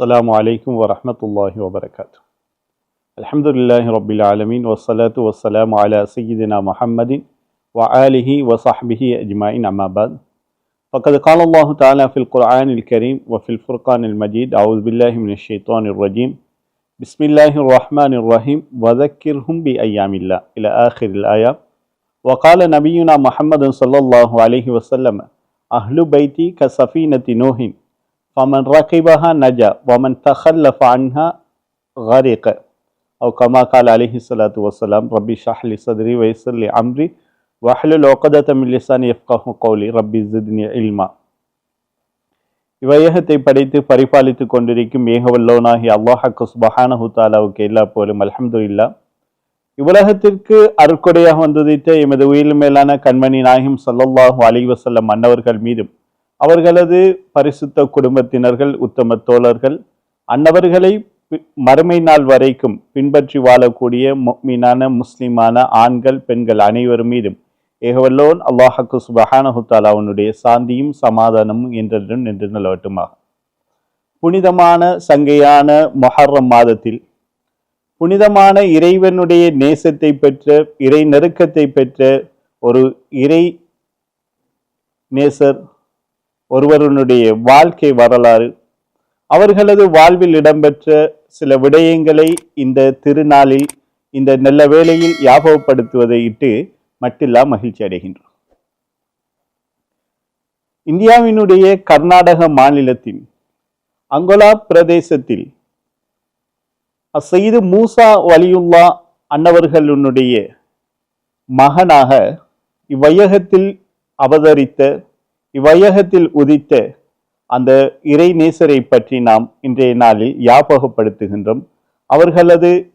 السلام عليكم ورحمة الله وبركاته. الحمد لله رب العالمين والصلاة والسلام على سيدنا محمد وآله وصحبه أجمعين أما بعد. فقد قال الله تعالى في القرآن الكريم وفي الفرقان المجيد أعوذ بالله من الشيطان الرجيم. بسم الله الرحمن الرحيم وذكرهم بأيام الله إلى آخر الآية. وقال نبينا محمد صلى الله عليه وسلم أهل بيتي كسفينة نوح فمن ركبها نجا ومن تخلف عنها غرق أو كما قال عليه الصلاة والسلام ربي اشرح لي صدري ويسر لي أمري واحلل عقدة من لساني يفقه قولي ربي زدني علما இவையகத்தை படைத்து பரிபாலித்துக் கொண்டிருக்கும் ஏகவல்லோனாகி அல்லாஹக்கு சுபஹானஹு தாலாவுக்கு எல்லா போலும் அல்ஹம்துலில்லா இவ்வுலகத்திற்கு அருட்கொடையாக வந்துதித்த எமது உயிர் மேலான கண்மணி நாயகம் ஸல்லல்லாஹு அலைஹி வஸல்லம் மன்னவர்கள் மீதும் அவர்களது பரிசுத்த குடும்பத்தினர்கள் உத்தம தோழர்கள் அன்னவர்களை பி- மறுமை நாள் வரைக்கும் பின்பற்றி வாழக்கூடிய மீனான முஸ்லிமான ஆண்கள் பெண்கள் அனைவர் மீதும் ஏகவல்லோன் அல்லாஹக்கு சுபஹானஹு அவனுடைய சாந்தியும் சமாதானமும் என்றென்றும் நின்று நிலவட்டுமாக. புனிதமான சங்கையான மொஹர்ரம் மாதத்தில் புனிதமான இறைவனுடைய நேசத்தை பெற்ற இறை நெருக்கத்தை பெற்ற ஒரு இறை நேசர் ஒருவருடைய வாழ்க்கை வரலாறு அவர்களது வாழ்வில் இடம்பெற்ற சில விடயங்களை இந்த திருநாளில் இந்த நல்ல வேளையில் யாபகப்படுத்துவதை இட்டு மட்டில்லா மகிழ்ச்சி அடைகின்றோம். இந்தியாவினுடைய கர்நாடக மாநிலத்தின் அங்கோலா பிரதேசத்தில் அசைது மூசா வலியுல்லா அன்னவர்களுடைய மகனாக இவ்வையகத்தில் அவதரித்த இவ்வையகத்தில் உதித்த அந்த இறை நேசரை பற்றி நாம் இன்றைய நாளில் யாபகப்படுத்துகின்றோம் அவர்களது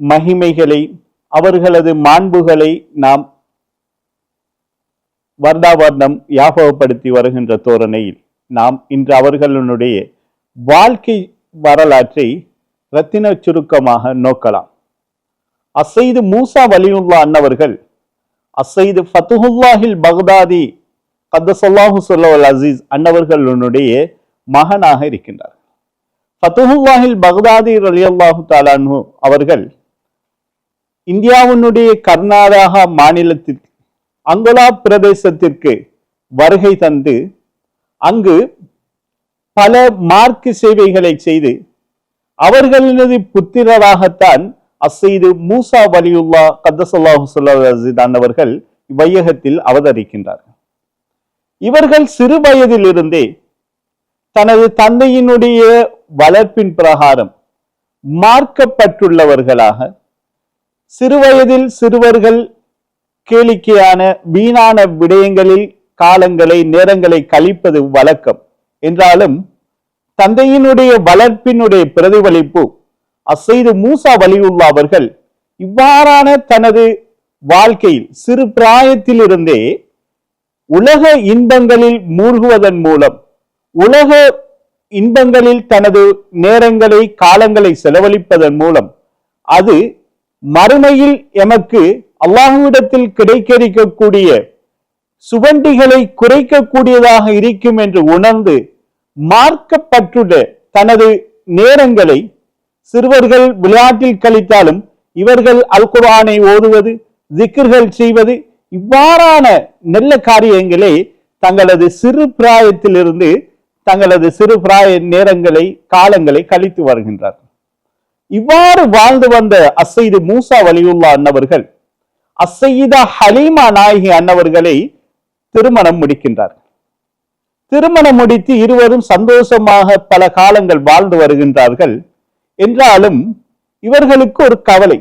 மகிமைகளை அவர்களது மாண்புகளை நாம் வருடாவர்ணம் யாபகப்படுத்தி வருகின்ற தோரணையில் நாம் இன்று அவர்களுடைய வாழ்க்கை வரலாற்றை ரத்தின சுருக்கமாக நோக்கலாம். அசைது மூசா வலியுல்லா அன்னவர்கள் அசைது ஃபத்துஹுல்லாஹில் பக்தாதி கத்தசல்லாஹு சொல்லவல் அசீஸ் அன்னவர்களுடைய மகனாக இருக்கின்றார். ஃபத்துஹுல்லாஹில் பக்தாதி ரலியல்லாஹு தாலானு அவர்கள் இந்தியாவினுடைய கர்நாடகா மாநிலத்திற்கு அங்கோலா பிரதேசத்திற்கு வருகை தந்து அங்கு பல மார்க்க சேவைகளை செய்து அவர்களது புத்திரராகத்தான் அசைது மூசா வலியுல்லா கத்தசல்லாஹு சொல்லதான் அவர்கள் இவ்வையகத்தில் அவதரிக்கின்றார்கள். இவர்கள் சிறு வயதிலிருந்தே தனது தந்தையினுடைய வளர்ப்பின் பிரகாரம் மார்க்கப்பட்டுள்ளவர்களாக சிறுவயதில் சிறுவர்கள் கேளிக்கையான வீணான விடயங்களில் காலங்களை நேரங்களை கழிப்பது வழக்கம். என்றாலும் தந்தையினுடைய வளர்ப்பினுடைய பிரதிபலிப்பு அசைது மூசா வலியுல்லா அவர்கள் இவ்வாறான தனது வாழ்க்கையில் சிறு பிராயத்திலிருந்தே உலக இன்பங்களில் மூழ்குவதன் மூலம் உலக இன்பங்களில் தனது நேரங்களை காலங்களை செலவழிப்பதன் மூலம் அது மறுமையில் எமக்கு அல்லாஹுவிடத்தில் கிடைக்க இருக்கக்கூடிய சுவண்டிகளை குறைக்கக்கூடியதாக இருக்கும் என்று உணர்ந்து மார்க்கப்பட்டுள்ள தனது நேரங்களை சிறுவர்கள் விளையாட்டில் கழித்தாலும் இவர்கள் அல் ஓடுவது ஓதுவது திக்ர்கள் செய்வது இவ்வாறான நல்ல காரியங்களை தங்களது சிறு பிராயத்திலிருந்து தங்களது சிறு பிராய நேரங்களை காலங்களை கழித்து வருகின்றார். இவ்வாறு வாழ்ந்து வந்த அசைது மூசா வலியுல்லா அன்னவர்கள் அசைதா ஹலீமா நாயகி அன்னவர்களை திருமணம் முடிக்கின்றார். திருமணம் முடித்து இருவரும் சந்தோஷமாக பல காலங்கள் வாழ்ந்து வருகின்றார்கள். என்றாலும் இவர்களுக்கு ஒரு கவலை.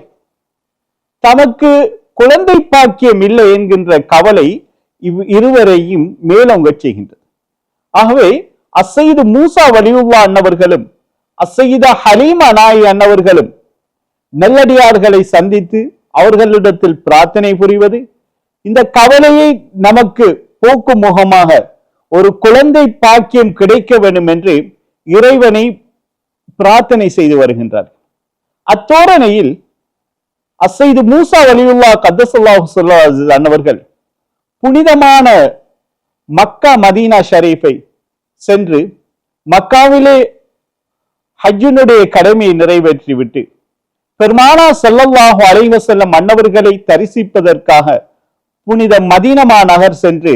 தமக்கு குழந்தை பாக்கியம் இல்லை என்கின்ற கவலை இவ் இருவரையும் மேலோங்கச் செய்கின்றது. ஆகவே அசைது மூசா வலியுல்லா அன்னவர்களும் அசைதா ஹலீமா நாய் அன்னவர்களும் நல்லடியார்களை சந்தித்து அவர்களிடத்தில் பிரார்த்தனை புரிவது இந்த கவலையை நமக்கு போக்கும் முகமாக ஒரு குழந்தை பாக்கியம் கிடைக்க வேண்டும் என்று இறைவனை பிரார்த்தனை செய்து வருகின்றார் அத்தோரணையில் அசைது மூசா வலியுல்லா கத்தசல்லா அன்னவர்கள் புனிதமான மக்கா மதீனா ஷரீஃபை சென்று மக்காவிலே ஹஜ்ஜுனுடைய கடமையை நிறைவேற்றிவிட்டு பெருமானா ஸல்லல்லாஹு அலைஹி செல்லும் மன்னவர்களை தரிசிப்பதற்காக புனித மதீனமா நகர் சென்று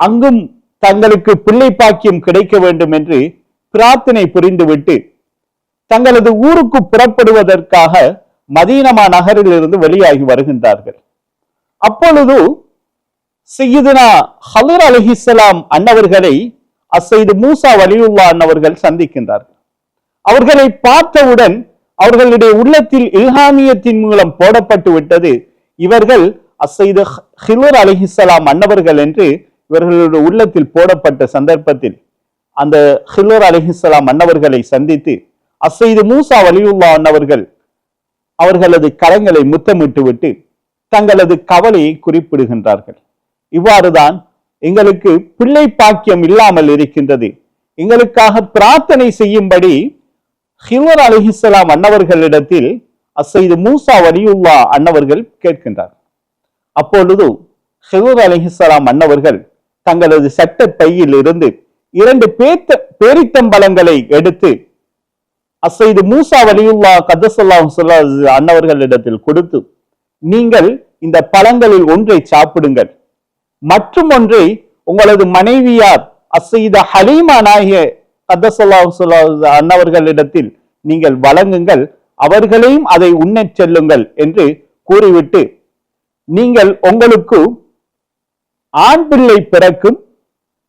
அங்கும் தங்களுக்கு பிள்ளை பாக்கியம் கிடைக்க வேண்டும் என்று பிரார்த்தனை புரிந்துவிட்டு தங்களது ஊருக்கு புறப்படுவதற்காக மதீனமா நகரிலிருந்து வெளியாகி வருகின்றார்கள். அப்பொழுது செய்யுதுனா ஹலர் அலிஹிஸ்லாம் அன்னவர்களை அசைது மூசா வலியுல்லா அன்னவர்கள் சந்திக்கின்றார்கள். அவர்களை பார்த்தவுடன் அவர்களுடைய உள்ளத்தில் இல்ஹாமியத்தின் மூலம் போடப்பட்டு விட்டது. இவர்கள் அசைது ஹிலர் அலிஹிஸ்லாம் அன்னவர்கள் என்று இவர்களுடைய உள்ளத்தில் போடப்பட்ட சந்தர்ப்பத்தில் அந்த ஹிலர் அலிஹிஸ்லாம் அன்னவர்களை சந்தித்து அசைது மூசா வலியுல்லா அன்னவர்கள் அவர்களது கரங்களை முத்தமிட்டு விட்டு தங்களது கவலையை குறிப்பிடுகின்றார்கள். இவ்வாறுதான் எங்களுக்கு பிள்ளை பாக்கியம் இல்லாமல் இருக்கின்றது. எங்களுக்காக பிரார்த்தனை செய்யும்படி ஹிவர் அலிஹிஸ்லாம் அன்னவர்களிடத்தில் அசைது மூசா வலியுல்லா அன்னவர்கள் கேட்கின்றார். அப்பொழுது ஹிவர் அலிஹிஸ்லாம் அன்னவர்கள் தங்களது சட்ட பையில் இருந்து இரண்டு பேத்த பேரித்தம்பலங்களை எடுத்து அசைது மூசா வலியுல்லா கதசல்லாம் சொல்ல அன்னவர்களிடத்தில் கொடுத்து நீங்கள் இந்த பழங்களில் ஒன்றை சாப்பிடுங்கள். மற்றும் ஒன்றை உங்களது மனைவியார் அசைத ஹலீமா நாயக கதசல்லா சொல்ல அன்னவர்களிடத்தில் நீங்கள் வழங்குங்கள். அவர்களையும் அதை உண்ணச் செல்லுங்கள் என்று கூறிவிட்டு நீங்கள் உங்களுக்கு ஆண் பிள்ளை பிறக்கும்.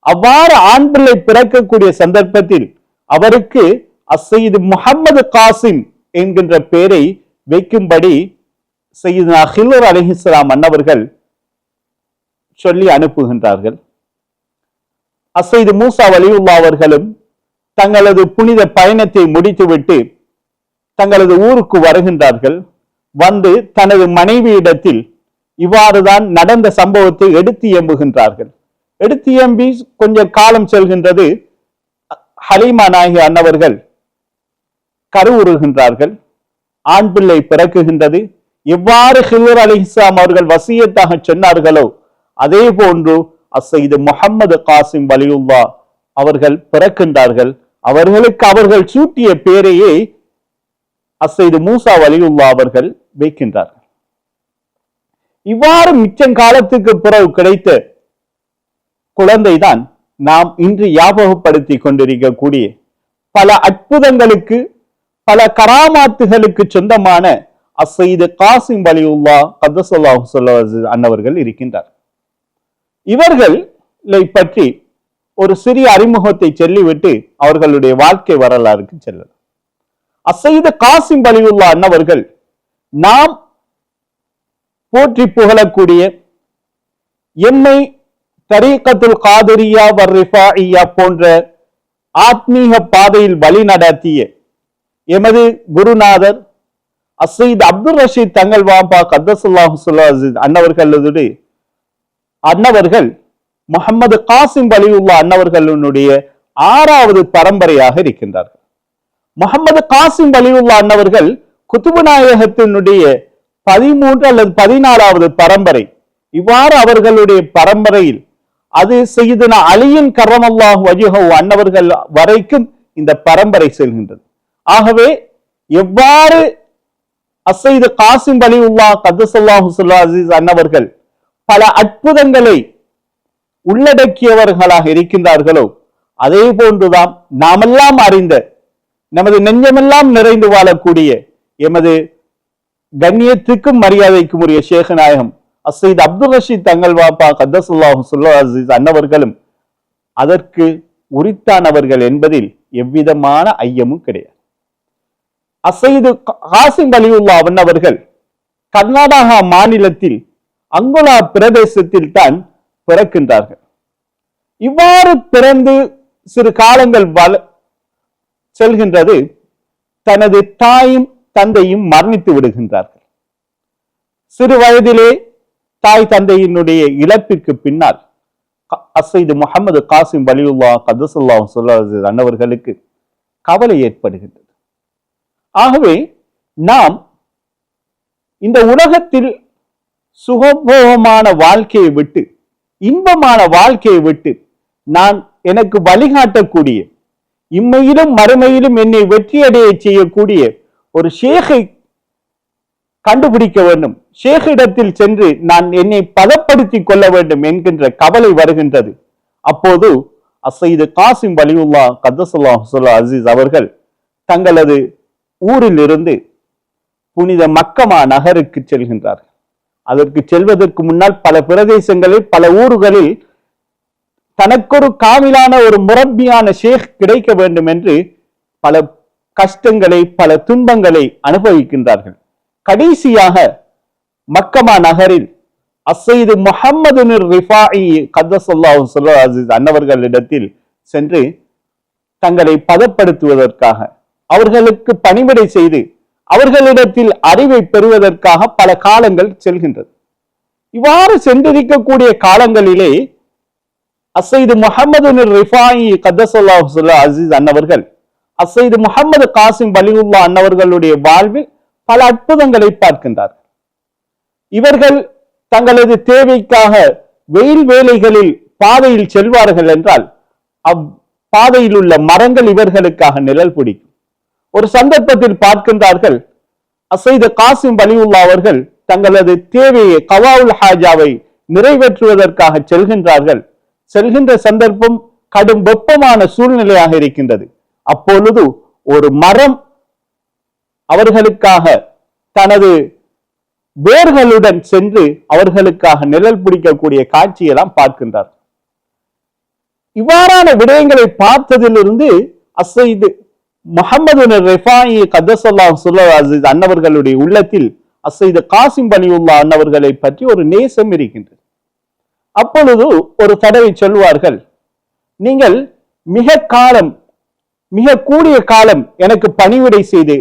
அவ்வாறு ஆண் பிள்ளை பிறக்கக்கூடிய சந்தர்ப்பத்தில் அவருக்கு அசையது முகமது காசிம் என்கின்ற பெயரை வைக்கும்படி செய்யுதுனா ஹில்லர் அலிஹிஸ்லாம் அன்னவர்கள் சொல்லி அனுப்புகின்றார்கள். அசைது மூசா வலியுல்லா அவர்களும் தங்களது புனித பயணத்தை முடித்துவிட்டு தங்களது ஊருக்கு வருகின்றார்கள். வந்து தனது மனைவியிடத்தில் இவ்வாறுதான் நடந்த சம்பவத்தை எடுத்து எம்புகின்றார்கள் எடுத்து எம்பி கொஞ்சம் காலம் செல்கின்றது ஹலீமா நாயகி அன்னவர்கள் கருவுறுகின்றார்கள். ஆண் பிள்ளை பிறக்குகின்றது. எவ்வாறு ஹிலர் அலி இஸ்லாம் அவர்கள் வசியத்தாக சொன்னார்களோ அதே போன்று அசைது முகமது காசிம் வலியுல்லா அவர்கள் பிறக்கின்றார்கள். அவர்களுக்கு அவர்கள் சூட்டிய பேரையே அசைது மூசா வலியுல்லா அவர்கள் வைக்கின்றார்கள். இவ்வாறு மிச்சம் காலத்துக்கு பிறகு கிடைத்த குழந்தைதான் நாம் இன்று ஞாபகப்படுத்தி கொண்டிருக்கக்கூடிய பல அற்புதங்களுக்கு பல கராமாத்துகளுக்கு சொந்தமான அசைது காசிம் வலியுல்லா கதசல்லா அன்னவர்கள் இருக்கின்றார். இவர்களை பற்றி ஒரு சிறிய அறிமுகத்தை சொல்லிவிட்டு அவர்களுடைய வாழ்க்கை வரலாறுக்கு செல்லலாம் அசைத காசிம் வலியுல்லா அன்னவர்கள் நாம் போற்றி புகழக்கூடிய எம்மை தரீக்கத்துல் காதிரியா வர்ரிஃபாஇயா போன்ற ஆத்மீக பாதையில் வழி நடத்திய எமது குருநாதர் அசீத் அப்துல் ரஷீத் தங்கள் வாம்பா கத்தசுல்லாஹு சுல்லாசித் அன்னவர்களுடைய அன்னவர்கள் முகமது காசிம் வலியுல்லா அன்னவர்களுடைய ஆறாவது பரம்பரையாக இருக்கின்றார்கள். முகமது காசிம் வலியுல்லா அன்னவர்கள் குத்துபு நாயகத்தினுடைய பதிமூன்று அல்லது பதினாலாவது பரம்பரை. இவ்வாறு அவர்களுடைய பரம்பரையில் அது செய்தன அலியின் கரமல்லாஹ் வஜிஹோ அன்னவர்கள் வரைக்கும் இந்த பரம்பரை செல்கின்றது. ஆகவே எவ்வாறு அசைது காசிம் வலியுல்லா ஹுசுல்லா அசீஸ் அன்னவர்கள் பல அற்புதங்களை உள்ளடக்கியவர்களாக இருக்கின்றார்களோ அதே போன்றுதான் நாமெல்லாம் அறிந்த நமது நெஞ்சமெல்லாம் நிறைந்து வாழக்கூடிய எமது கண்ணியத்துக்கும் மரியாதைக்கும் உரிய சேகநாயகம் அசைத் அப்துல் ரஷீத் தங்கள் வாப்பா கத்தசுல்லாஹு சுல்லா அசீஸ் அன்னவர்களும் அதற்கு உரித்தானவர்கள் என்பதில் எவ்விதமான ஐயமும் கிடையாது. அசைது காசிம் அலியுல்லா அவர்கள் கர்நாடகா மாநிலத்தில் அங்குலா பிரதேசத்தில் தான் பிறக்கின்றார்கள். இவ்வாறு பிறந்து சிறு காலங்கள் வள செல்கின்றது தனது தாயும் தந்தையும் மரணித்து விடுகின்றார்கள். சிறு வயதிலே தாய் தந்தையினுடைய இழப்பிற்கு பின்னால் அசைது முகமது காசிம் வலியுல்லா கதசுல்லா சொல்லவர்களுக்கு கவலை ஏற்படுகின்றது. ஆகவே நாம் இந்த உலகத்தில் சுகபோகமான வாழ்க்கையை விட்டு இன்பமான வாழ்க்கையை விட்டு நான் எனக்கு வழிகாட்டக்கூடிய இம்மையிலும் மறுமையிலும் என்னை வெற்றியடைய செய்யக்கூடிய ஒரு ஷேகை கண்டுபிடிக்க வேண்டும். ஷேகிடத்தில் சென்று நான் என்னை பதப்படுத்திக் கொள்ள வேண்டும் என்கின்ற கவலை வருகின்றது. அப்போது அசைது காசிம் வலியுல்லா கத்தசுல்லா அசீஸ் அவர்கள் தங்களது ஊரிலிருந்து புனித மக்கமா நகருக்கு செல்கின்றார்கள். அதற்கு செல்வதற்கு முன்னால் பல பிரதேசங்களில் பல ஊர்களில் தனக்கொரு காமிலான ஒரு முரப்பியான ஷேக் கிடைக்க வேண்டும் என்று பல கஷ்டங்களை பல துன்பங்களை அனுபவிக்கின்றார்கள். கடைசியாக மக்கமா நகரில் அசைது முகமது அன்னவர்களிடத்தில் சென்று தங்களை பதப்படுத்துவதற்காக அவர்களுக்கு பணிவிடை செய்து அவர்களிடத்தில் அறிவை பெறுவதற்காக பல காலங்கள் செல்கின்றது. இவ்வாறு சென்றிருக்கக்கூடிய காலங்களிலே அசைது முகமது ரிஃபாயி அசீஸ் அன்னவர்கள் அசைது முகமது காசிம் பலிவுல்லா அன்னவர்களுடைய வாழ்வில் பல அற்புதங்களை பார்க்கின்றார்கள். இவர்கள் தங்களது தேவைக்காக வெயில் வேலைகளில் பாதையில் செல்வார்கள் என்றால் அவ் பாதையில் உள்ள மரங்கள் இவர்களுக்காக நிழல் பிடிக்கும். ஒரு சந்தர்ப்பத்தில் பார்க்கின்றார்கள். அசைத காசிம் வலியுல்லா அவர்கள் தங்களது தேவையை கவாவுல் ஹாஜாவை நிறைவேற்றுவதற்காக செல்கின்றார்கள். செல்கின்ற சந்தர்ப்பம் கடும் வெப்பமான சூழ்நிலையாக இருக்கின்றது. அப்பொழுது ஒரு மரம் அவர்களுக்காக தனது வேர்களுடன் சென்று அவர்களுக்காக நிழல் பிடிக்கக்கூடிய காட்சியெல்லாம் பார்க்கின்றார். இவ்வாறான விடயங்களை பார்த்ததிலிருந்து அசைது முகமது ரிஃபாயி கதசல்லா சுல்லாசிஸ் அன்னவர்களுடைய உள்ளத்தில் அசைது காசிம் பலியுல்லா அன்னவர்களை பற்றி ஒரு நேசம் இருக்கின்றது. அப்பொழுது ஒரு தடவை சொல்வார்கள் நீங்கள் மிக காலம் மிக கூடிய காலம் எனக்கு பணிவிடை செய்து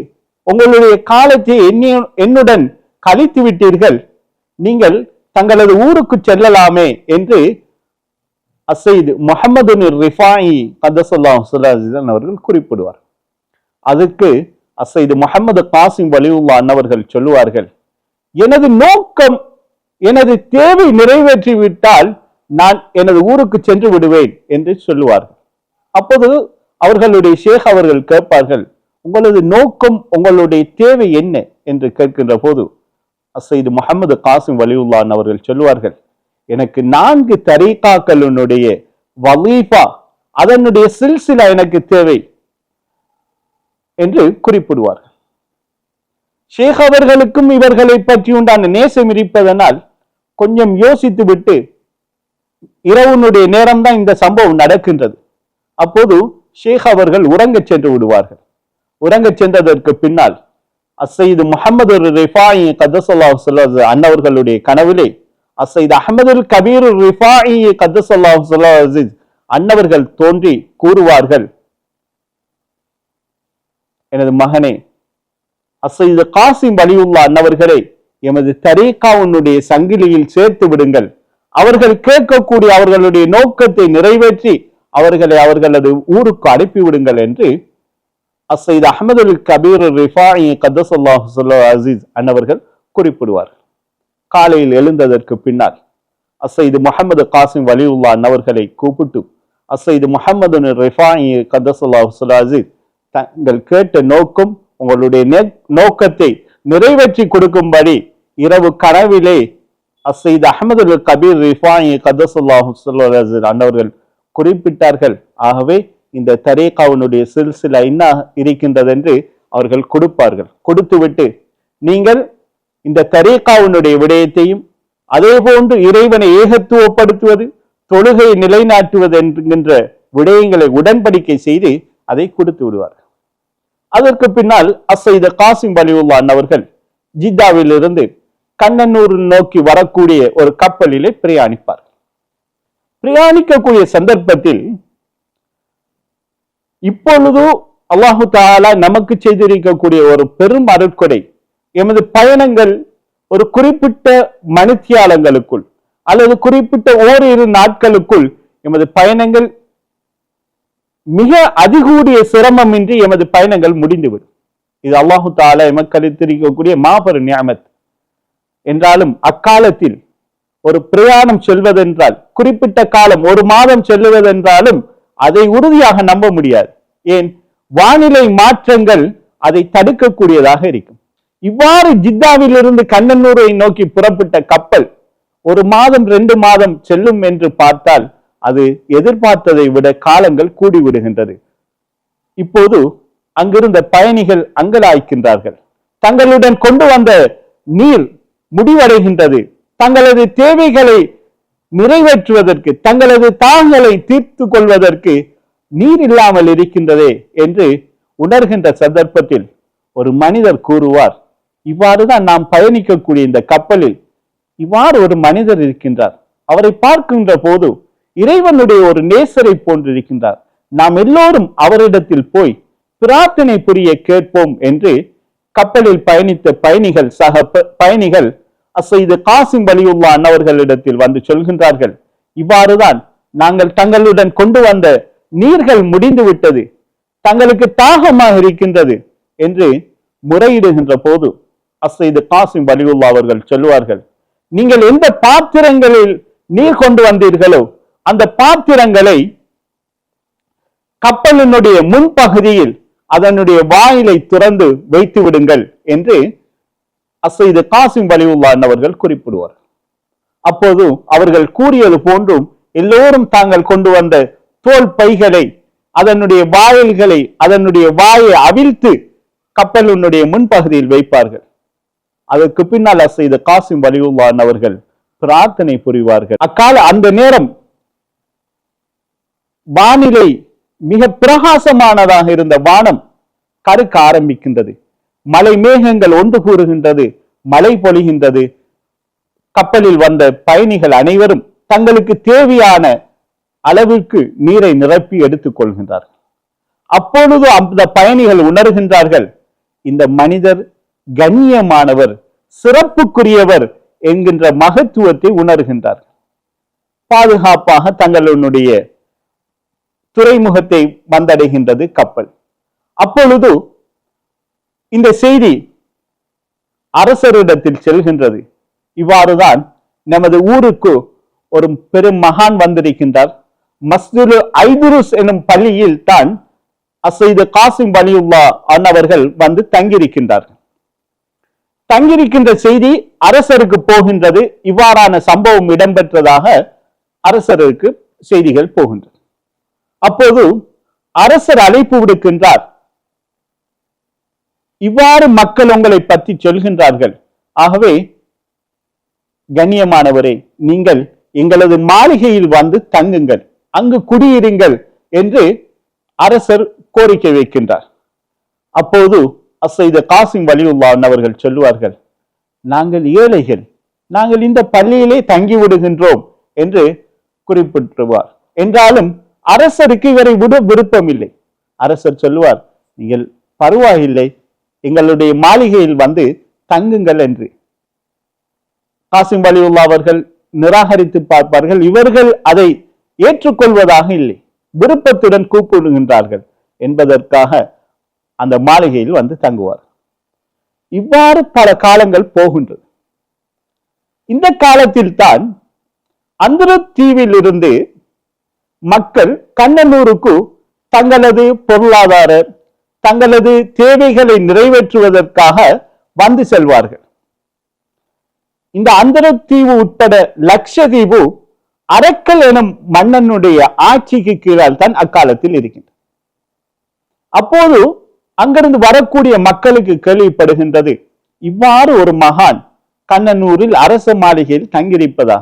உங்களுடைய காலத்தை என்னுடன் கழித்து விட்டீர்கள். நீங்கள் தங்களது ஊருக்கு செல்லலாமே என்று அசைது முகமது ரிஃபாயி கதசல்லா சுல்லாசிதன் அவர்கள் குறிப்பிடுவார் அதுக்கு அசைது முகமது காசிம் வலியுல்லா அன்னவர்கள் சொல்லுவார்கள் எனது நோக்கம் எனது தேவை நிறைவேற்றி விட்டால் நான் எனது ஊருக்கு சென்று விடுவேன் என்று சொல்லுவார்கள். அப்போது அவர்களுடைய ஷேக் அவர்கள் கேட்பார்கள் உங்களது நோக்கம் உங்களுடைய தேவை என்ன? என்று கேட்கின்ற போது அசைது முகமது காசிம் வலியுல்லான் அவர்கள் சொல்லுவார்கள் எனக்கு நான்கு தரீகாக்களினுடைய வலீஃபா அதனுடைய சில்சிலா எனக்கு தேவை. என்று குறிப்பிடுவார்கள் ஷேக் அவர்களுக்கும் இவர்களை பற்றி உண்டான நேசம் இருப்பதனால் கொஞ்சம் யோசித்து விட்டு இரவுனுடைய நேரம்தான் இந்த சம்பவம் நடக்கின்றது. அப்போது ஷேக் அவர்கள் உறங்க சென்று விடுவார்கள். உறங்க சென்றதற்கு பின்னால் அசைது முகமது ரிஃபாயி கதசல்லா அன்னவர்களுடைய கனவிலே அசைது அகமது கபீர் ரிஃபாயி கதசல்லா அன்னவர்கள் தோன்றி கூறுவார்கள் எனது மகனே அசைது காசிம் வலியுல்லா அன்னவர்களே எமது தரீகாவுனுடைய சங்கிலியில் சேர்த்து விடுங்கள். அவர்கள் கேட்கக்கூடிய அவர்களுடைய நோக்கத்தை நிறைவேற்றி அவர்களை அவர்களது ஊருக்கு அனுப்பி விடுங்கள் என்று அசைத் அஹமது அல் கபீர் ரிஃபாயி கதசல்லாஹு அசீஸ் அன்னவர்கள் குறிப்பிடுவார் காலையில் எழுந்ததற்கு பின்னால் அசைது முகமது காசிம் வலியுல்லா அன்னவர்களை கூப்பிட்டு அசைது முகமது ரிஃபாயி கதசல்லாஹு அசீஸ் தங்கள் கேட்ட நோக்கம் உங்களுடைய நோக்கத்தை நிறைவேற்றி கொடுக்கும்படி இரவு கனவிலே அசைத் அகமது கபீர் ரிஃபாயி கதசுல்லாஹு அன்னவர்கள் குறிப்பிட்டார்கள். ஆகவே இந்த தரேகாவுனுடைய சில்சில என்ன இருக்கின்றது என்று அவர்கள் கொடுப்பார்கள். கொடுத்துவிட்டு நீங்கள் இந்த தரேகாவுனுடைய விடயத்தையும் அதே போன்று இறைவனை ஏகத்துவப்படுத்துவது தொழுகை நிலைநாட்டுவது என்கின்ற விடயங்களை உடன்படிக்கை செய்து அதை கொடுத்து விடுவார்கள். அதற்கு பின்னால் அசைத காசிம் வலியுல்லா அவர்கள் ஜித்தாவில் இருந்து கண்ணனூர் நோக்கி வரக்கூடிய ஒரு கப்பலிலே பிரயாணிப்பார் பிரயாணிக்கக்கூடிய சந்தர்ப்பத்தில் இப்பொழுது அல்லாஹு தாலா நமக்கு செய்திருக்கக்கூடிய ஒரு பெரும் அருட்கொடை எமது பயணங்கள் ஒரு குறிப்பிட்ட மணித்தியாலங்களுக்குள் அல்லது குறிப்பிட்ட ஓரிரு நாட்களுக்குள் எமது பயணங்கள் மிக அதிகூடிய சிரமமின்றி எமது பயணங்கள் முடிந்துவிடும். இது அல்லாஹு தால எமக்களை மாபெரும் நியமத். என்றாலும் அக்காலத்தில் ஒரு பிரயாணம் செல்வதென்றால் குறிப்பிட்ட காலம் ஒரு மாதம் செல்லுவதென்றாலும் அதை உறுதியாக நம்ப முடியாது. ஏன்? வானிலை மாற்றங்கள் அதை தடுக்கக்கூடியதாக இருக்கும். இவ்வாறு ஜித்தாவிலிருந்து கண்ணனூரை நோக்கி புறப்பட்ட கப்பல் ஒரு மாதம் ரெண்டு மாதம் செல்லும் என்று பார்த்தால் அது எதிர்பார்த்ததை விட காலங்கள் கூடிவிடுகின்றது. இப்போது அங்கிருந்த பயணிகள் அங்கலாய்க்கின்றார்கள். தங்களுடன் கொண்டு வந்த நீர் முடிவடைகின்றது. தங்களது தேவைகளை நிறைவேற்றுவதற்கு தங்களது தாங்களை தீர்த்து கொள்வதற்கு நீர் இல்லாமல் இருக்கின்றதே என்று உணர்கின்ற சந்தர்ப்பத்தில் ஒரு மனிதர் கூறுவார் இவ்வாறுதான் நாம் பயணிக்கக்கூடிய இந்த கப்பலில் இவ்வாறு ஒரு மனிதர் இருக்கின்றார். அவரை பார்க்கின்ற போது இறைவனுடைய ஒரு நேசரை போன்றிருக்கின்றார். நாம் எல்லோரும் அவரிடத்தில் போய் பிரார்த்தனை புரிய கேட்போம் என்று கப்பலில் பயணித்த பயணிகள் சக ப- பயணிகள் அசைது காசிம் வலியுல்லா அன்னவர்களிடத்தில் வந்து சொல்கின்றார்கள் இவ்வாறுதான் நாங்கள் தங்களுடன் கொண்டு வந்த நீர்கள் முடிந்து விட்டது தங்களுக்கு தாகமாக இருக்கின்றது என்று முறையிடுகின்ற போது அசைது காசிம் வலியுல்லா அவர்கள் சொல்லுவார்கள் நீங்கள் எந்த பாத்திரங்களில் நீர் கொண்டு வந்தீர்களோ அந்த பாத்திரங்களை கப்பலினுடைய முன்பகுதியில் அதனுடைய வாயிலை திறந்து வைத்து விடுங்கள் என்று அசைது காசிம் வலிவுல்லா அவர்கள் குறிப்பிடுவார் அப்போது அவர்கள் கூறியது போன்றும் எல்லோரும் தாங்கள் கொண்டு வந்த தோல் பைகளை அதனுடைய வாயில்களை அதனுடைய வாயை அவிழ்த்து கப்பலினுடைய முன்பகுதியில் வைப்பார்கள். அதற்கு பின்னால் அசைத காசிம் வலிவுல்லா அவர்கள் பிரார்த்தனை புரிவார்கள். அக்கால அந்த நேரம் வானிலை மிக பிரகாசமானதாக இருந்த வானம் கருக்க ஆரம்பிக்கின்றது. மலை மேகங்கள் ஒன்று கூறுகின்றது மழை பொழிகின்றது. கப்பலில் வந்த பயணிகள் அனைவரும் தங்களுக்கு தேவையான அளவிற்கு நீரை நிரப்பி எடுத்துக் கொள்கின்றார்கள். அப்பொழுது அந்த பயணிகள் உணர்கின்றார்கள் இந்த மனிதர் கண்ணியமானவர் சிறப்புக்குரியவர் என்கின்ற மகத்துவத்தை உணர்கின்றார்கள். பாதுகாப்பாக தங்களுடைய துறைமுகத்தை வந்தடைகின்றது கப்பல். அப்பொழுது இந்த செய்தி அரசரிடத்தில் செல்கின்றது. இவ்வாறுதான் நமது ஊருக்கு ஒரு பெரும் மகான் வந்திருக்கின்றார். மஸ்ஜிது ஐதுருஸ் எனும் பள்ளியில் தான் அசைது காசிம் வலியுல்லா அன்னவர்கள் வந்து தங்கியிருக்கின்றார். தங்கியிருக்கின்ற செய்தி அரசருக்கு போகின்றது. இவ்வாறான சம்பவம் இடம்பெற்றதாக அரசருக்கு செய்திகள் போகின்றது அப்போது அரசர் அழைப்பு விடுக்கின்றார். இவ்வாறு மக்கள் உங்களை பற்றி சொல்கின்றார்கள். ஆகவே கண்ணியமானவரே நீங்கள் எங்களது மாளிகையில் வந்து தங்குங்கள். அங்கு குடியிருங்கள் என்று அரசர் கோரிக்கை வைக்கின்றார். அப்போது அசைத காசிம் வலியுல்லான் அவர்கள் சொல்லுவார்கள் நாங்கள் ஏழைகள் நாங்கள் இந்த பள்ளியிலே தங்கி விடுகின்றோம் என்று குறிப்பிட்டுவார். என்றாலும் அரசருக்கு இவரை விட விருப்பம் இல்லை அரசர் சொல்லுவார் நீங்கள் பருவாயில்லை எங்களுடைய மாளிகையில் வந்து தங்குங்கள் என்று. காசிம் வலியுல்லா அவர்கள் நிராகரித்து பார்ப்பார்கள் இவர்கள் அதை ஏற்றுக்கொள்வதாக இல்லை விருப்பத்துடன் கூப்பிடுகின்றார்கள் என்பதற்காக அந்த மாளிகையில் வந்து தங்குவார். இவ்வாறு பல காலங்கள் போகின்றது. இந்த காலத்தில் தான் அந்தரத்தீவில் இருந்து மக்கள் கண்ணனூருக்கு தங்களது பொருளாதார தங்களது தேவைகளை நிறைவேற்றுவதற்காக வந்து செல்வார்கள். இந்த அந்தரத்தீவு உட்பட லட்சதீவு அரக்கல் எனும் மன்னனுடைய ஆட்சிக்கு கீழால் தான் அக்காலத்தில் இருக்கின்றது. அப்போது அங்கிருந்து வரக்கூடிய மக்களுக்கு கேள்விப்படுகின்றது இவ்வாறு ஒரு மகான் கண்ணனூரில் அரச மாளிகையில் தங்கியிருப்பதா?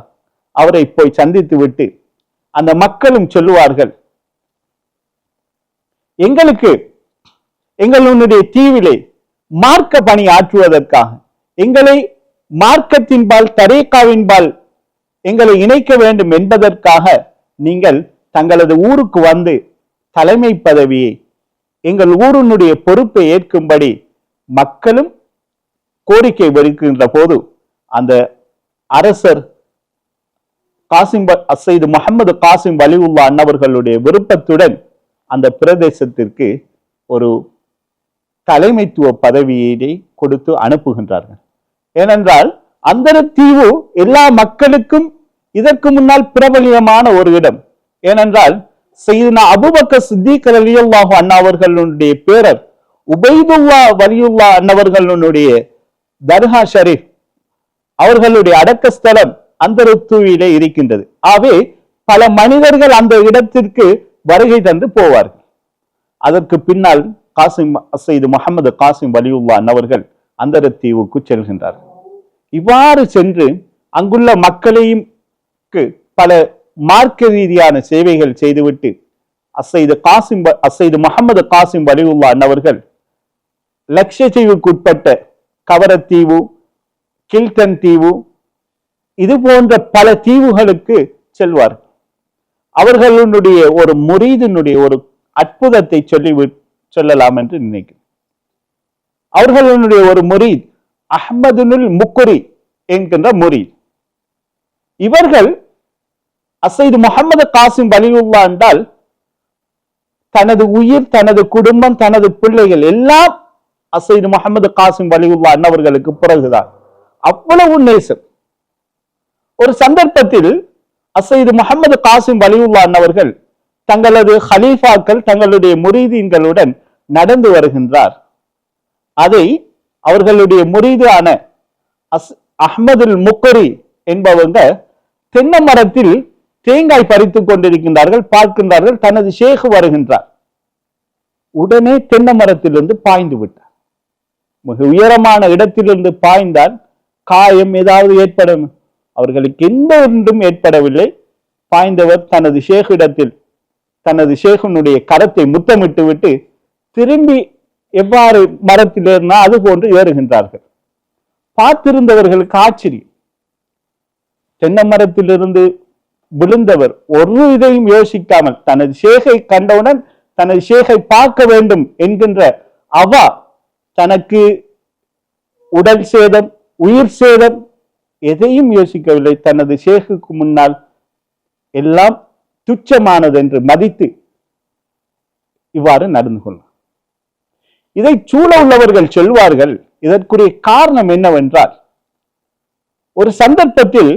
அவரை போய் சந்தித்து விட்டு அந்த மக்களும் சொல்லுவார்கள். எங்களுக்கு எங்களுடைய தீவிலே மார்க்க பணி ஆற்றுவதற்காக எங்களை மார்க்கத்தின்பால் தரேக்காவின்பால் எங்களை இணைக்க வேண்டும் என்பதற்காக நீங்கள் தங்களது ஊருக்கு வந்து தலைமை பதவியை எங்கள் ஊரினுடைய பொறுப்பை ஏற்கும்படி மக்களும் கோரிக்கை வருகின்ற போது அந்த அரசர் காசிம் அசைது முகமது காசிம் வலிவுல்லா அன்னவர்களுடைய விருப்பத்துடன் அந்த பிரதேசத்திற்கு ஒரு தலைமைத்துவ பதவியை கொடுத்து அனுப்புகின்றார்கள். ஏனென்றால் அந்த தீவு எல்லா மக்களுக்கும் இதற்கு முன்னால் பிரபலியமான ஒரு இடம். ஏனென்றால் செய்தினா அபுபக்க சித்திக் அலியல்லாஹு அண்ணா அவர்களுடைய பேரர் உபைதுல்லா வலியுல்லா அன்னவர்களுடைய தர்கா ஷரீப் அவர்களுடைய அடக்க ஸ்தலம் அந்த ருத்துவிலே இருக்கின்றது. ஆகவே பல மனிதர்கள் அந்த இடத்திற்கு வருகை தந்து போவார்கள் அதற்கு பின்னால் காசிம் அசைது முகமது காசிம் வலியுல்லான் அவர்கள் அந்த தீவுக்கு செல்கின்றார்கள் இவ்வாறு சென்று அங்குள்ள மக்களையும் பல மார்க்க ரீதியான சேவைகள் செய்துவிட்டு அசைது காசிம் அசைது முகமது காசிம் வலிவுல்லா அன்னவர்கள் லட்சத்தீவுக்குட்பட்ட கவரத்தீவு கில்டன் தீவு இது போன்ற பல தீவுகளுக்கு செல்வார். அவர்களுடைய ஒரு முரீதினுடைய ஒரு அற்புதத்தை சொல்லி சொல்லலாம் என்று நினைக்கிறேன். அவர்களுடைய ஒரு முரீத் அஹ்மதுனுல் முக்குரி என்கின்ற முரீத். இவர்கள் அசைது முகமது காசிம் வலியுல்லா என்றால் தனது உயிர் தனது குடும்பம் தனது பிள்ளைகள் எல்லாம் அசைது முகமது காசிம் வலியுல்லா அன்னவர்களுக்கு பிறகுதான். அவ்வளவு நேசம். ஒரு சந்தர்ப்பத்தில் அசைது முகமது காசிம் வலியுல்லா அவர்கள் தங்களது ஹலீஃபாக்கள் தங்களுடைய முரீதீன்களுடன் நடந்து வருகின்றார். அதை அவர்களுடைய முரீதான அஸ் அஹமதுல் முக்கரி என்பவங்க தென்னை மரத்தில் தேங்காய் பறித்துக் கொண்டிருக்கின்றார்கள் பார்க்கின்றார்கள் தனது ஷேகு வருகின்றார். உடனே தென்னை மரத்திலிருந்து பாய்ந்து விட்டார். மிக உயரமான இடத்திலிருந்து பாய்ந்தால் காயம் ஏதாவது ஏற்படும்? அவர்களுக்கு எந்த ஒன்றும் ஏற்படவில்லை. பாய்ந்தவர் தனது ஷேகிடத்தில் தனது ஷேகனுடைய கரத்தை முத்தமிட்டு விட்டு திரும்பி எவ்வாறு மரத்தில் ஏறினா அது போன்று ஏறுகின்றார்கள். பார்த்திருந்தவர்களுக்கு ஆச்சரியம் தென்னை மரத்திலிருந்து விழுந்தவர் ஒரு இதையும் யோசிக்காமல் தனது சேகை கண்டவுடன் தனது சேகை பார்க்க வேண்டும் என்கின்ற அவா தனக்கு உடல் சேதம் உயிர் சேதம் எதையும் யோசிக்கவில்லை. தனது சேகுக்கு முன்னால் எல்லாம் துச்சமானது என்று மதித்து இவ்வாறு நடந்து கொள்ளும் இதை சூழ உள்ளவர்கள் சொல்வார்கள். இதற்குரிய காரணம் என்னவென்றால் ஒரு சந்தர்ப்பத்தில்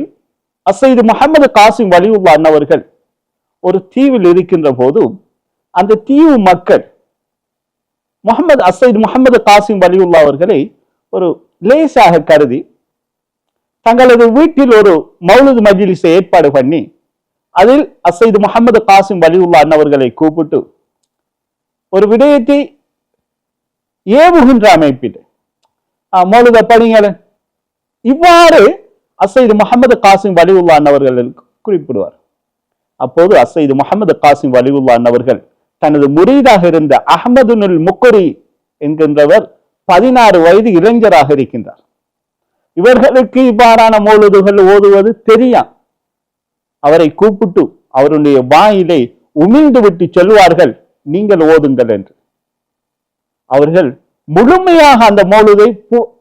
அசைது முகமது காசிம் வலிவுல்லா அவர்கள் ஒரு தீவில் இருக்கின்ற போது அந்த தீவு மக்கள் முகமது அசைது முகமது காசிம் வலிவுல்லா அவர்களை ஒரு லேசாக கருதி தங்களது வீட்டில் ஒரு மௌலது மஜிலிசை ஏற்பாடு பண்ணி அதில் அசைது முகமது காசிம் வலிவுல்லா அன்னவர்களை கூப்பிட்டு ஒரு விடயத்தை ஏவுகின்ற அமைப்பில் மௌலத பணிகள் இவ்வாறு அசைது முகமது காசிம் வலிவுல்லான் அவர்கள் குறிப்பிடுவார். அப்போது அசைது முகமது காசிம் வலிவுல்லான் அவர்கள் தனது முரீதாக இருந்த அகமதுனுல் முக்கரி என்கின்றவர் பதினாறு வயது இளைஞராக இருக்கின்றார். இவர்களுக்கு இவ்வாறான மோலுதுகள் ஓதுவது தெரியாம் அவரை கூப்பிட்டு அவருடைய வாயிலை உமிழ்ந்து விட்டு சொல்வார்கள் நீங்கள் ஓதுங்கள் என்று. அவர்கள் முழுமையாக அந்த மோலுதை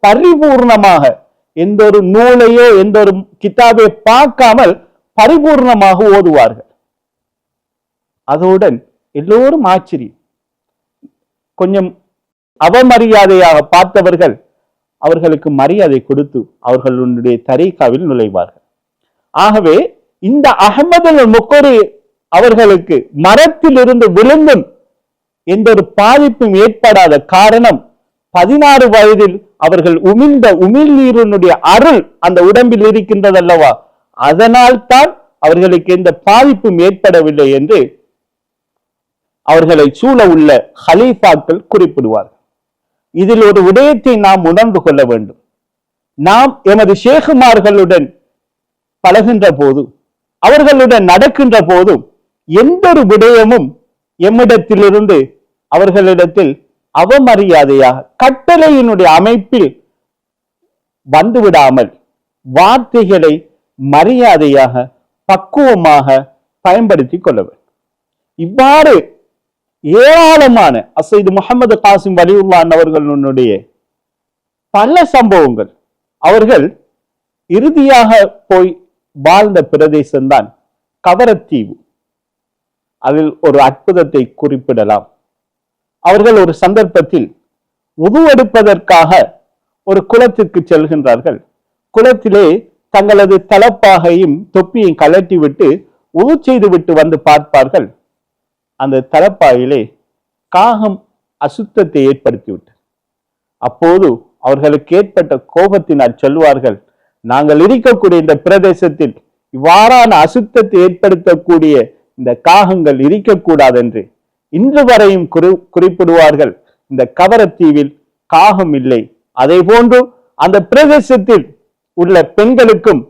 பரிபூர்ணமாக எந்த ஒரு நூலையோ எந்த ஒரு கித்தாபை பார்க்காமல் பரிபூர்ணமாக ஓதுவார்கள். அதோடன் எல்லோரும் ஆச்சரியம். கொஞ்சம் அவமரியாதையாக பார்த்தவர்கள் அவர்களுக்கு மரியாதை கொடுத்து அவர்களுடைய தரீகாவில் நுழைவார்கள். ஆகவே இந்த அகமது முக்கொரு அவர்களுக்கு மரத்தில் இருந்து விழுந்தும் எந்த ஒரு பாதிப்பும் ஏற்படாத காரணம் பதினாறு வயதில் அவர்கள் உமிழ்ந்த உமிழ்நீரனுடைய அருள் அந்த உடம்பில் இருக்கின்றது அல்லவா அதனால் தான் அவர்களுக்கு எந்த பாதிப்பும் ஏற்படவில்லை என்று அவர்களை சூழ உள்ள ஹலீஃபாக்கள் குறிப்பிடுவார்கள். இதில் ஒரு விடயத்தை நாம் உணர்ந்து கொள்ள வேண்டும். நாம் எமது ஷேகுமார்களுடன் பழகின்ற போது அவர்களுடன் நடக்கின்ற போதும் எந்த ஒரு விடயமும் எம்மிடத்திலிருந்து அவர்களிடத்தில் அவமரியாதையாக கட்டளையினுடைய அமைப்பில் வந்துவிடாமல் வார்த்தைகளை மரியாதையாக பக்குவமாக பயன்படுத்தி கொள்ள வேண்டும். இவ்வாறு ஏராளமான அசைது முகமது காசிம் வலியுல்லான் அவர்களுடைய பல சம்பவங்கள். அவர்கள் இறுதியாக போய் வாழ்ந்த பிரதேசம்தான் கவரத்தீவு. அதில் ஒரு அற்புதத்தை குறிப்பிடலாம். அவர்கள் ஒரு சந்தர்ப்பத்தில் உதுவெடுப்பதற்காக ஒரு குளத்துக்கு செல்கின்றார்கள். குளத்திலே தங்களது தலப்பாகையும் தொப்பியும் கலட்டி விட்டு உது செய்து விட்டு வந்து பார்ப்பார்கள். அந்த தலப்பாயிலே காகம் அசுத்தத்தை ஏற்படுத்திவிட்டது. அப்போது அவர்களுக்கு ஏற்பட்ட கோபத்தினால் சொல்வார்கள் நாங்கள் இருக்கக்கூடிய இந்த பிரதேசத்தில் இவ்வாறான அசுத்தத்தை ஏற்படுத்தக்கூடிய இந்த காகங்கள் இருக்கக்கூடாது என்று இன்று வரையும் குறி குறிப்பிடுவார்கள் இந்த கவரத்தீவில் காகம் இல்லை. அதே போன்று அந்த பிரதேசத்தில் உள்ள பெண்களுக்கும்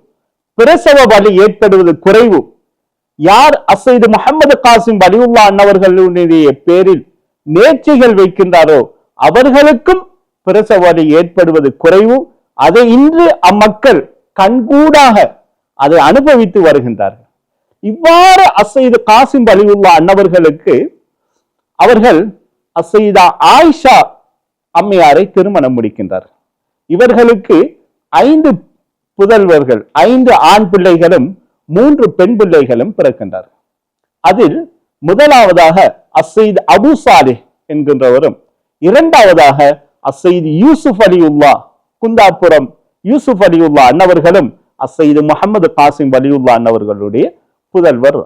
பிரசவ வலி ஏற்படுவது குறைவு. யார் அசைது முகமது காசிம் வலியுல்லா அன்னவர்களுடைய பேரில் நேர்ச்சிகள் வைக்கின்றாரோ அவர்களுக்கும் பிரசவ ஏற்படுவது குறைவு. அதை இன்று அம்மக்கள் கண்கூடாக அதை அனுபவித்து வருகின்றார்கள். இவ்வாறு அசைது காசிம் வலியுல்லா அன்னவர்களுக்கு அவர்கள் அசைதா ஆயிஷா அம்மையாரை திருமணம் முடிக்கின்றார் இவர்களுக்கு ஐந்து புதல்வர்கள் ஐந்து ஆண் பிள்ளைகளும் மூன்று பெண் பிள்ளைகளும் பிறக்கின்றார் அதில் முதலாவதாக அசைத் அபு சாலே என்கின்றவரும் இரண்டாவதாக அசைது யூசுப் அலியுல்லா குந்தாபுரம் யூசுப் அலியுல்லா அன்னவர்களும் அசைது முகமது காசிம் வலியுல்லா அன்னவர்களுடைய புதல்வர்.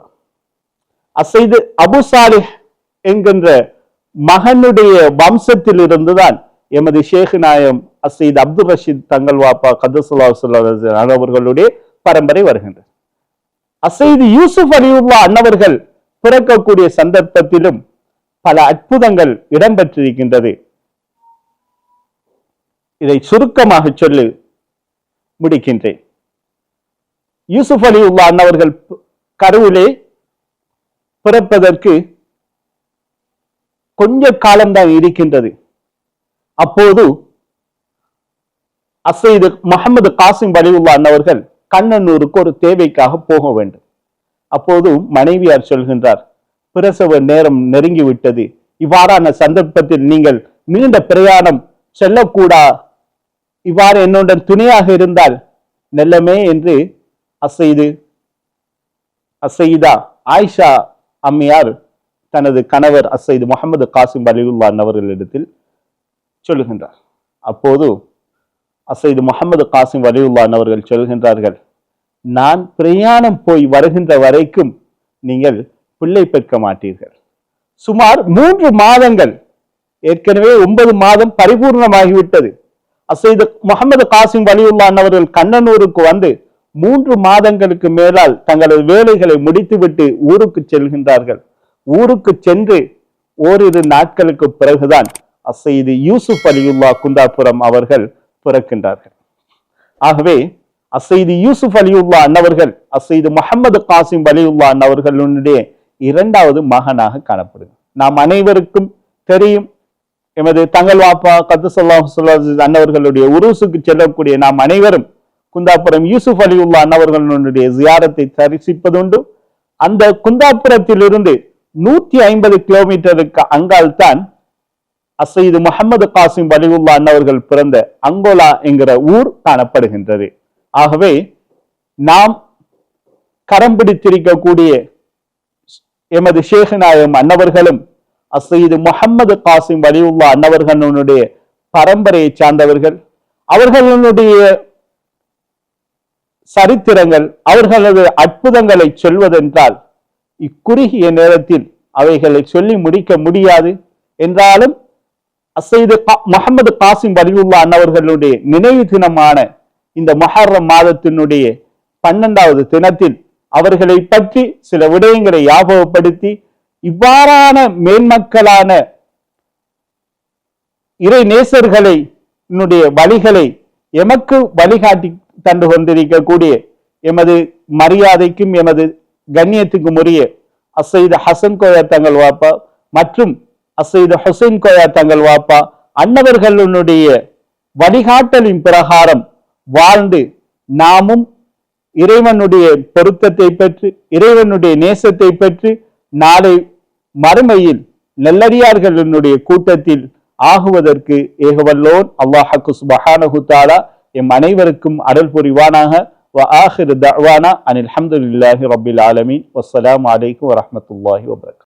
அசைது அபு சாலிஹ் என்கின்ற மகனுடைய வம்சத்தில் இருந்துதான் எமது ஷேக் நாயம் அசைத் அப்துல் ரஷீத் தங்கள் வாப்பா கதசுல்லா அவர்களுடைய பரம்பரை வருகின்றது. அசைது யூசுப் அலியுல்லா அன்னவர்கள் பிறக்கக்கூடிய சந்தர்ப்பத்திலும் பல அற்புதங்கள் இடம்பெற்றிருக்கின்றது. இதை சுருக்கமாக சொல்லி முடிக்கின்றேன். யூசுப் அலி உல்லா அன்னவர்கள் கருவிலே பிறப்பதற்கு கொஞ்ச காலம்தான் இருக்கின்றது. அப்போது அசைது முகமது காசிம் வலிவுல்லா அன்னவர்கள் கண்ணனூருக்கு ஒரு தேவைக்காக போக வேண்டும். அப்போது மனைவியார் சொல்கின்றார் பிரசவ நேரம் நெருங்கி விட்டது இவ்வாறான சந்தர்ப்பத்தில் நீங்கள் நீண்ட பிரயாணம் செல்லக்கூடா? இவ்வாறு என்னுடன் துணையாக இருந்தால் நெல்லமே என்று அசைது அசைதா ஆயிஷா அம்மையார் தனது கணவர் அசைது முகமது காசிம் அலிவுல்லா அவர்களிடத்தில் சொல்லுகின்றார். அப்போது அசைது முகமது காசிம் வலியுல்லான் அவர்கள் சொல்கின்றார்கள் நான் பிரயாணம் போய் வருகின்ற வரைக்கும் நீங்கள் பிள்ளை பெற்க மாட்டீர்கள். சுமார் மூன்று மாதங்கள் ஏற்கனவே ஒன்பது மாதம் பரிபூர்ணமாகிவிட்டது. அசைது முகமது காசிம் வலியுல்லான் அவர்கள் கண்ணனூருக்கு வந்து மூன்று மாதங்களுக்கு மேலால் தங்களது வேலைகளை முடித்துவிட்டு ஊருக்கு செல்கின்றார்கள். ஊருக்கு சென்று ஓரிரு நாட்களுக்கு பிறகுதான் அசைது யூசுப் அலியுல்லா குந்தாபுரம் அவர்கள் பிறக்கின்றார்கள். ஆகவே அசைது யூசுப் அலியுல்லா அன்னவர்கள் அசைது முகமது காசிம் அலியுல்லா அன்னவர்களுடைய இரண்டாவது மகனாக காணப்படுது. நாம் அனைவருக்கும் தெரியும் எமது தங்கள் வாப்பா கத்து சொல்லா அன்னவர்களுடைய உருசுக்கு செல்லக்கூடிய நாம் அனைவரும் குந்தாபுரம் யூசுப் அலியுல்லா அன்னவர்களுடைய ஜியாரத்தை தரிசிப்பதுண்டு. அந்த குந்தாபுரத்திலிருந்து நூத்தி ஐம்பது கிலோமீட்டருக்கு அங்கால் தான் அசைது முகமது காசிம் வலிவுல்லா அன்னவர்கள் பிறந்த அங்கோலா என்கிற ஊர் காணப்படுகின்றது. ஆகவே நாம் கரம் பிடித்திருக்கக்கூடிய எமது ஷேகநாயம் அன்னவர்களும் அசைது முகமது காசிம் வலிவுல்லா அன்னவர்களுடைய பரம்பரையை சார்ந்தவர்கள் அவர்களுடைய சரித்திரங்கள் அவர்களது அற்புதங்களை சொல்வதென்றால் இக்குறுகிய நேரத்தில் அவைகளை சொல்லி முடிக்க முடியாது. என்றாலும் அசைது முகமது காசிம் வலியுல்லா அன்னவர்களுடைய நினைவு தினமான இந்த மொஹர்ரம் மாதத்தினுடைய பன்னெண்டாவது தினத்தில் அவர்களை பற்றி சில விடயங்களை ஞாபகப்படுத்தி இவ்வாறான மேன்மக்களான இறை நேசர்களை வழிகளை எமக்கு வழிகாட்டி தந்து கொண்டிருக்கக்கூடிய எமது மரியாதைக்கும் எமது கண்ணியத்துக்கும் உரிய அசைத ஹசன் கோயர் தங்கள் வாப்பா மற்றும் அசைத ஹுசைன் கோயா தங்கள் வாப்பா அன்னவர்களுடைய வழிகாட்டலின் பிரகாரம் வாழ்ந்து நாமும் இறைவனுடைய பொருத்தத்தை பெற்று இறைவனுடைய நேசத்தை பெற்று நாளை மறுமையில் நல்லடியார்களினுடைய கூட்டத்தில் ஆகுவதற்கு ஏகவல்லோன் அல்லாஹக்கு சுபஹானஹு தாலா எம் அனைவருக்கும் அருள் புரிவானாக وآخر دعوانا أن الحمد لله رب العالمين والسلام عليكم ورحمة الله وبركاته